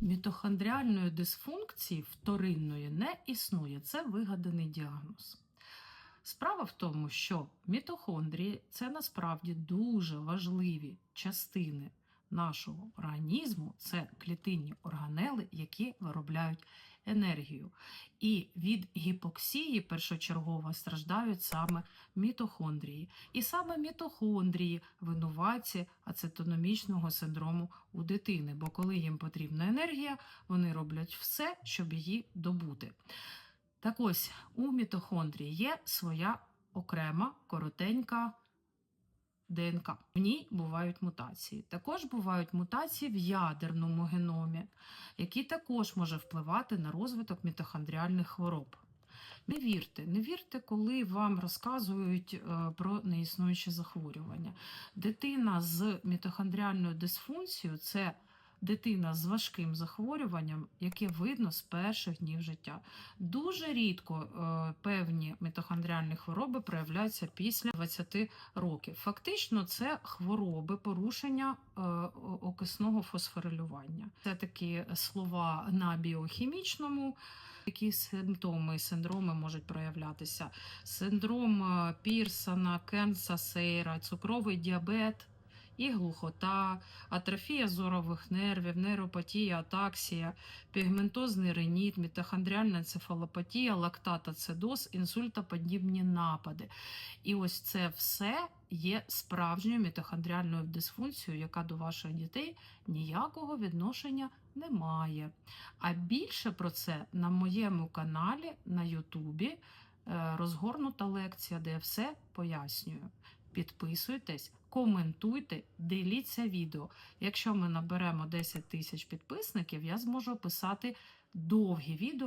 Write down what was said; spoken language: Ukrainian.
Мітохондріальної дисфункції вторинної не існує. Це вигаданий діагноз. Справа в тому, що мітохондрії це насправді дуже важливі частини нашого організму, це клітинні органели, які виробляють енергію. І від гіпоксії першочергово страждають саме мітохондрії. І саме мітохондрії винуватці ацетономічного синдрому у дитини, бо коли їм потрібна енергія, вони роблять все, щоб її добути. Так ось у мітохондрії є своя окрема коротенька ДНК. В ній бувають мутації. Також бувають мутації в ядерному геномі, які також може впливати на розвиток мітохондріальних хвороб. Не вірте, не вірте, коли вам розказують е, про неіснуючі захворювання. Дитина з мітохондріальною дисфункцією це дитина з важким захворюванням, яке видно з перших днів життя. Дуже рідко е, мітохондріальні хвороби проявляються після 20 років. Фактично, це хвороби порушення е, окисного фосфорилювання. Це такі слова на біохімічному. Які симптоми і синдроми можуть проявлятися? Синдром е, Пірсона, Кенса Сейра, цукровий діабет і глухота, атрофія зорових нервів, нейропатія, атаксія, пігментозний реніт, мітохондріальна енцефалопатія, лактатоцидоз, інсультоподібні напади. І ось це все є справжньою мітохондріальною дисфункцією, яка до ваших дітей ніякого відношення не має. А більше про це на моєму каналі на Ютубі е, розгорнута лекція, де я все пояснюю. Підписуйтесь, коментуйте, діліться відео. Якщо ми наберемо 10 тисяч підписників, я зможу писати довгі відео.